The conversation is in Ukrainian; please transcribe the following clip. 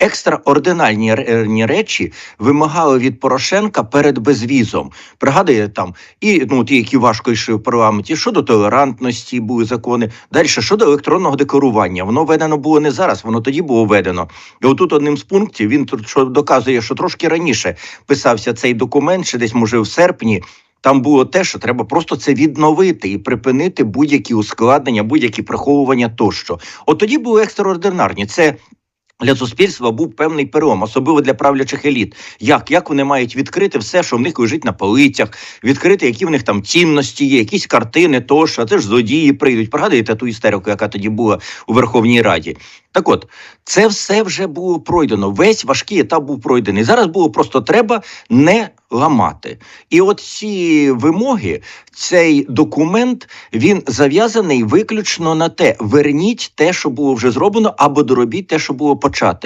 екстраординарні ре- речі вимагали від Порошенка перед безвізом. Пригадує там і ну ті, які важко йшли в парламенті, щодо толерантності були закони. Далі щодо електронного декларування. Воно введено було не зараз, воно тоді було введено. І отут одним з пунктів він тут що доказує, що трошки раніше писався цей документ, ще десь може в серпні. Там було те, що треба просто це відновити і припинити будь-які ускладнення, будь-які приховування тощо. От тоді були екстраординарні. Це для суспільства був певний перелом, особливо для правлячих еліт. Як? Як вони мають відкрити все, що в них лежить на полицях, відкрити, які в них там цінності є, якісь картини, тощо, а це ж злодії прийдуть. Пригадуєте ту істерику, яка тоді була у Верховній Раді? Так от, це все вже було пройдено. Весь важкий етап був пройдений. Зараз було просто треба не ламати. І от ці вимоги, цей документ, він зав'язаний виключно на те: верніть те, що було вже зроблено, або доробіть те, що було почати.